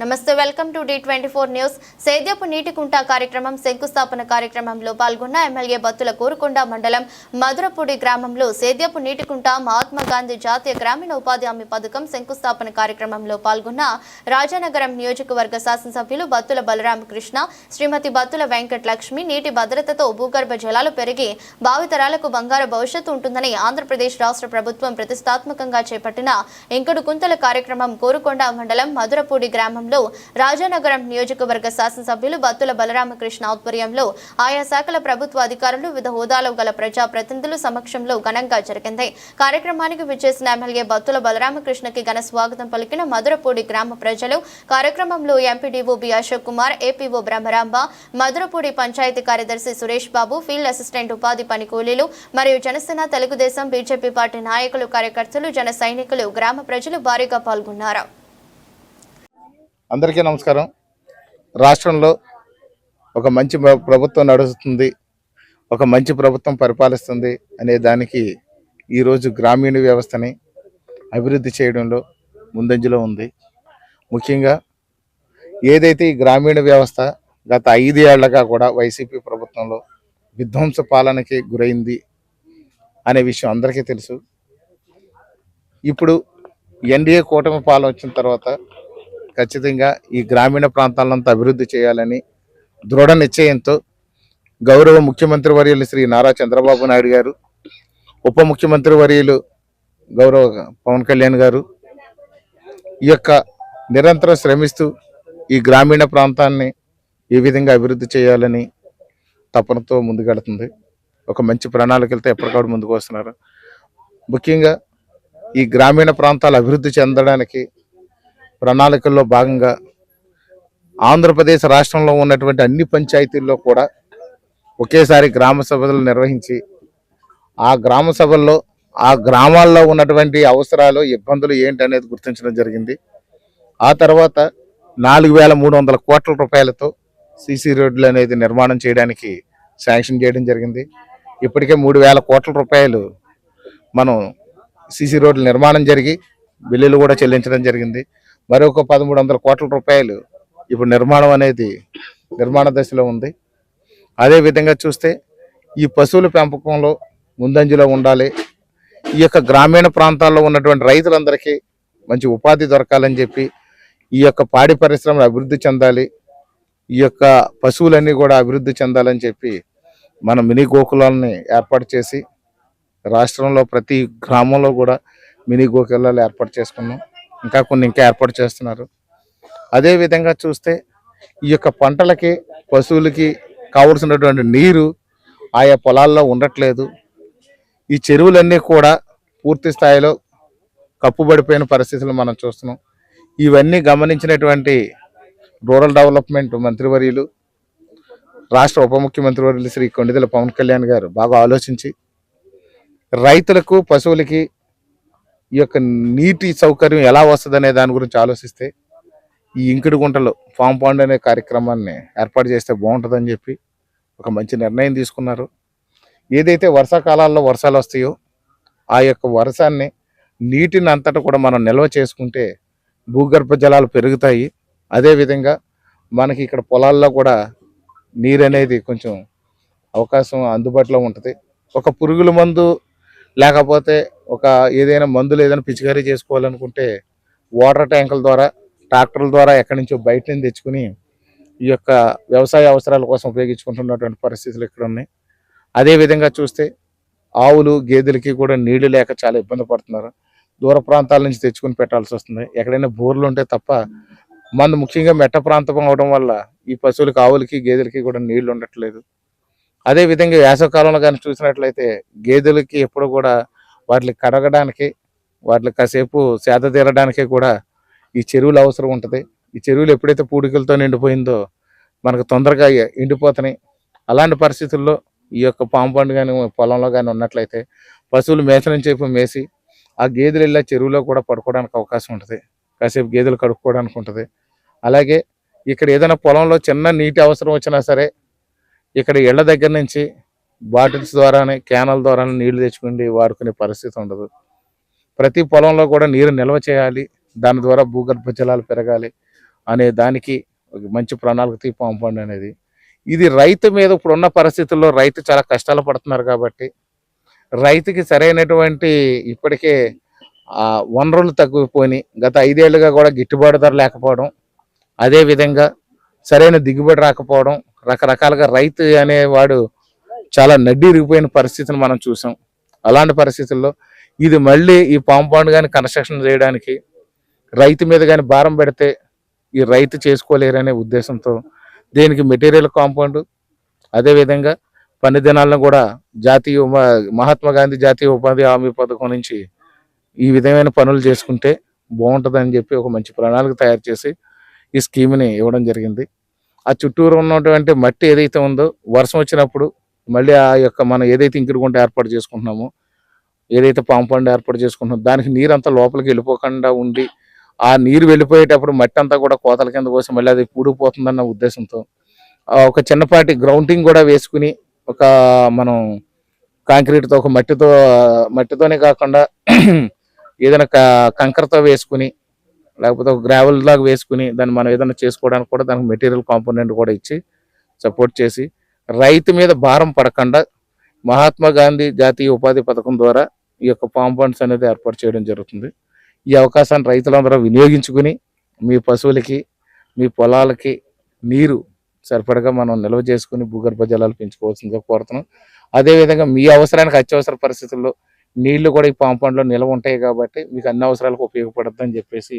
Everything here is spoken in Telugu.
నమస్తే welcome to the twenty four news. సేద్యపు నీటి కుంట కార్యక్రమం శంకుస్థాపన కార్యక్రమంలో పాల్గొన్న ఎమ్మెల్యే బత్తుల కోరుకొండ మండలం మధురపూడి గ్రామంలో సేద్యపు నీటి కుంట మహాత్మా గాంధీ జాతీయ గ్రామీణ ఉపాధి హామీ పథకం శంకుస్థాపన కార్యక్రమంలో పాల్గొన్న రాజానగరం నియోజకవర్గ శాసనసభ్యులు బత్తుల బలరామకృష్ణ శ్రీమతి బత్తుల వెంకట లక్ష్మి నీటి భద్రతతో భూగర్భ జలాలు పెరిగి భావితరాలకు బంగారు భవిష్యత్తు ఉంటుందని ఆంధ్రప్రదేశ్ రాష్ట్ర ప్రభుత్వం ప్రతిష్టాత్మకంగా చేపట్టిన ఇంకుడు కుంతల కార్యక్రమం కోరుకొండ మండలం మధురపూడి గ్రామంలో రాజానగరం నియోజకవర్గ శాసనసభ్యులు బత్తుల బలరామకృష్ణ ఆధ్వర్యంలో ఆయా శాఖల ప్రభుత్వ అధికారులు వివిధ హోదాలో గల ప్రజాప్రతినిధుల సమక్షంలో ఘనంగా జరిగింది. కార్యక్రమానికి విచ్చేసిన ఎమ్మెల్యే బత్తుల బలరామకృష్ణకి ఘన స్వాగతం పలికిన మధురపూడి గ్రామ ప్రజలు కార్యక్రమంలో MPDO B Ashok Kumar APO Brahmaramba Madhurapudi panchayati కార్యదర్శి సురేష్ బాబు ఫీల్డ్ అసిస్టెంట్ ఉపాధి పని కూలీలు మరియు జనసేన తెలుగుదేశం బీజేపీ పార్టీ నాయకులు కార్యకర్తలు జన సైనికులు గ్రామ ప్రజలు భారీగా పాల్గొన్నారు. అందరికీ నమస్కారం. రాష్ట్రంలో ఒక మంచి ప్రభుత్వం నడుస్తుంది. ఒక మంచి ప్రభుత్వం పరిపాలిస్తుంది అనే దానికి ఈరోజు గ్రామీణ వ్యవస్థని అభివృద్ధి చేయడంలో ముందంజలో ఉంది. ముఖ్యంగా ఏదైతే ఈ గ్రామీణ వ్యవస్థ గత ఐదు ఏళ్ళగా కూడా వైసీపీ ప్రభుత్వంలో విధ్వంస పాలనకి గురైంది అనే విషయం అందరికీ తెలుసు. ఇప్పుడు ఎన్డీఏ కూటమి పాలన వచ్చిన తర్వాత ఖచ్చితంగా ఈ గ్రామీణ ప్రాంతాలంతా అభివృద్ధి చేయాలని దృఢ నిశ్చయంతో గౌరవ ముఖ్యమంత్రి వర్యులు శ్రీ నారా చంద్రబాబు నాయుడు గారు ఉప ముఖ్యమంత్రి వర్యులు గౌరవ పవన్ కళ్యాణ్ గారు ఈ యొక్క నిరంతరం శ్రమిస్తూ ఈ గ్రామీణ ప్రాంతాన్ని ఏ విధంగా అభివృద్ధి చేయాలని తపనతో ముందుకెడుతుంది ఒక మంచి ప్రణాళికలతో ఎప్పటికప్పుడు ముందుకు వస్తున్నారు. ముఖ్యంగా ఈ గ్రామీణ ప్రాంతాలు అభివృద్ధి చెందడానికి ప్రణాళికల్లో భాగంగా ఆంధ్రప్రదేశ్ రాష్ట్రంలో ఉన్నటువంటి అన్ని పంచాయతీల్లో కూడా ఒకేసారి గ్రామ సభలు నిర్వహించి ఆ గ్రామ సభల్లో ఆ గ్రామాల్లో ఉన్నటువంటి అవసరాలు ఇబ్బందులు ఏంటి అనేది గుర్తించడం జరిగింది. ఆ తర్వాత నాలుగు వేల మూడు వందల కోట్ల రూపాయలతో సిసి రోడ్లు అనేది నిర్మాణం చేయడానికి శాంక్షన్ చేయడం జరిగింది. ఇప్పటికే మూడు వేల కోట్ల రూపాయలు మనం సిసి రోడ్లు నిర్మాణం జరిగి బిల్లులు కూడా చెల్లించడం జరిగింది. మరొక పదమూడు వందల కోట్ల రూపాయలు ఇప్పుడు నిర్మాణం అనేది నిర్మాణ దశలో ఉంది. అదే విధంగా చూస్తే ఈ పశువుల పెంపకంలో ముందంజలో ఉండాలి. ఈ యొక్క గ్రామీణ ప్రాంతాల్లో ఉన్నటువంటి రైతులందరికీ మంచి ఉపాధి దొరకాలని చెప్పి ఈ యొక్క పాడి పరిశ్రమలు అభివృద్ధి చెందాలి. ఈ యొక్క పశువులన్నీ కూడా అభివృద్ధి చెందాలని చెప్పి మన మినీ గోకులాలని ఏర్పాటు చేసి రాష్ట్రంలో ప్రతి గ్రామంలో కూడా మినీ గోకులాలు ఏర్పాటు చేసుకున్నాం. ఇంకా కొన్ని ఇంకా ఏర్పాటు చేస్తున్నారు. అదేవిధంగా చూస్తే ఈ యొక్క పంటలకి పశువులకి కావలసినటువంటి నీరు ఆయా పొలాల్లో ఉండట్లేదు. ఈ చెరువులన్నీ కూడా పూర్తి స్థాయిలో కప్పుబడిపోయిన పరిస్థితులు మనం చూస్తున్నాం. ఇవన్నీ గమనించినటువంటి రూరల్ డెవలప్మెంట్ మంత్రివర్యులు రాష్ట్ర ఉప ముఖ్యమంత్రి వర్యులు శ్రీ కొండిదల పవన్ కళ్యాణ్ గారు బాగా ఆలోచించి రైతులకు పశువులకి ఈ యొక్క నీటి సౌకర్యం ఎలా వస్తుందనే దాని గురించి ఆలోచిస్తే ఈ ఇంకుడు గుంటలో ఫామ్ పాండ్ అనే కార్యక్రమాన్ని ఏర్పాటు చేస్తే బాగుంటుందని చెప్పి ఒక మంచి నిర్ణయం తీసుకున్నారు. ఏదైతే వర్షాకాలాల్లో వర్షాలు వస్తాయో ఆ యొక్క వర్షాన్ని నీటిని అంతటా కూడా మనం నిల్వ చేసుకుంటే భూగర్భ జలాలు పెరుగుతాయి. అదేవిధంగా మనకి ఇక్కడ పొలాల్లో కూడా నీరు అనేది కొంచెం అవకాశం అందుబాటులో ఉంటుంది. ఒక పురుగుల మందు లేకపోతే ఒక ఏదైనా మందులు ఏదైనా పిచికారీ చేసుకోవాలనుకుంటే వాటర్ ట్యాంకుల ద్వారా ట్రాక్టర్ల ద్వారా ఎక్కడి నుంచో బయట నుంచి తెచ్చుకుని ఈ యొక్క వ్యవసాయ అవసరాల కోసం ఉపయోగించుకుంటున్నటువంటి పరిస్థితులు ఇక్కడ ఉన్నాయి. అదే విధంగా చూస్తే ఆవులు గేదెలకి కూడా నీళ్ళు లేక చాలా ఇబ్బంది పడుతున్నారు. దూర ప్రాంతాల నుంచి తెచ్చుకుని పెట్టాల్సి వస్తుంది. ఎక్కడైనా బోర్లు ఉంటే తప్ప మందు ముఖ్యంగా మెట్ట ప్రాంతం అవడం వల్ల ఈ పశువులకి ఆవులకి గేదెలకి కూడా నీళ్ళు ఉండట్లేదు. అదే విధంగా వేసవకాలంలో కానీ చూసినట్లయితే గేదెలకి ఎప్పుడు కూడా వాటిని కడగడానికి వాటిని కాసేపు సేద తీరడానికి కూడా ఈ చెరువులు అవసరం ఉంటుంది. ఈ చెరువులు ఎప్పుడైతే పూడికలతో నిండిపోయిందో మనకు తొందరగా ఎండిపోతున్నాయి అలాంటి పరిస్థితుల్లో ఈ యొక్క పాంపండు కానీ పొలంలో కానీ ఉన్నట్లయితే పశువులు మేసనం చేపు మేసి ఆ గేదెలు ఇలా చెరువులో కూడా పడుకోవడానికి అవకాశం ఉంటుంది. కాసేపు గేదెలు కడుక్కోవడానికి ఉంటుంది. అలాగే ఇక్కడ ఏదైనా పొలంలో చిన్న నీటి అవసరం వచ్చినా సరే ఇక్కడ ఇళ్ళ దగ్గర నుంచి బాటిల్స్ ద్వారానే క్యానల్ ద్వారానే నీళ్ళు తెచ్చుకుని వాడుకునే పరిస్థితి ఉండదు. ప్రతి పొలంలో కూడా నీరు నిల్వ చేయాలి దాని ద్వారా భూగర్భ జలాలు పెరగాలి అనే దానికి ఒక మంచి ప్రణాళిక తీ పంపండి అనేది. ఇది రైతు మీద ఇప్పుడున్న పరిస్థితుల్లో రైతు చాలా కష్టాలు పడుతున్నారు కాబట్టి రైతుకి సరైనటువంటి ఇప్పటికే వనరులు తగ్గిపోయి గత ఐదేళ్ళుగా కూడా గిట్టుబాటు ధర లేకపోవడం అదే విధంగా సరైన దిగుబడి రాకపోవడం రకరకాలుగా రైతు అనేవాడు చాలా నడ్డీరిగిపోయిన పరిస్థితిని మనం చూసాం. అలాంటి పరిస్థితుల్లో ఇది మళ్ళీ ఈ కాంపౌండ్ కానీ కన్స్ట్రక్షన్ చేయడానికి రైతు మీద కానీ భారం పెడితే ఈ రైతు చేసుకోలేరనే ఉద్దేశంతో దీనికి మెటీరియల్ కాంపౌండ్ అదేవిధంగా పని దినాలను కూడా జాతీయ మహాత్మా గాంధీ జాతీయ ఉపాధి హామీ పథకం నుంచి ఈ విధమైన పనులు చేసుకుంటే బాగుంటుందని చెప్పి ఒక మంచి ప్రణాళిక తయారు చేసి ఈ స్కీమ్ని ఇవ్వడం జరిగింది. ఆ చుట్టూరు ఉన్నటువంటి మట్టి ఏదైతే ఉందో వర్షం వచ్చినప్పుడు మళ్ళీ ఆ యొక్క మనం ఏదైతే ఇంకుడుగుంట ఏర్పాటు చేసుకుంటున్నామో ఏదైతే పాంపండ్ ఏర్పాటు చేసుకుంటున్నామో దానికి నీరు అంతా లోపలికి వెళ్ళిపోకుండా ఉండి ఆ నీరు వెళ్ళిపోయేటప్పుడు మట్టి అంతా కూడా కోతల కింద కోసి మళ్ళీ అది పూడిపోతుందన్న ఉద్దేశంతో ఒక చిన్నపాటి గ్రౌండింగ్ కూడా వేసుకుని ఒక మనం కాంక్రీట్తో ఒక మట్టితో మట్టితోనే కాకుండా ఏదైనా క- కంకరతో వేసుకుని లేకపోతే ఒక గ్రావెల్ లాగా వేసుకుని దాన్ని మనం ఏదైనా చేసుకోవడానికి కూడా దానికి మెటీరియల్ కాంపోనెంట్ కూడా ఇచ్చి సపోర్ట్ చేసి రైతు మీద భారం పడకుండా మహాత్మా గాంధీ జాతీయ ఉపాధి పథకం ద్వారా ఈ యొక్క కాంపౌండ్స్ అనేది ఏర్పాటు చేయడం జరుగుతుంది. ఈ అవకాశాన్ని రైతులందరూ వినియోగించుకుని మీ పశువులకి మీ పొలాలకి నీరు సరిపడగా మనం నిల్వ చేసుకుని భూగర్భ జలాలు పెంచుకోవాల్సిందిగా కోరుతున్నాం. అదేవిధంగా మీ అవసరానికి అత్యవసర పరిస్థితుల్లో నీళ్ళు కూడా ఈ కాంపౌండ్లో నిల్వ ఉంటాయి కాబట్టి మీకు అన్ని అవసరాలకు ఉపయోగపడుతుందని చెప్పేసి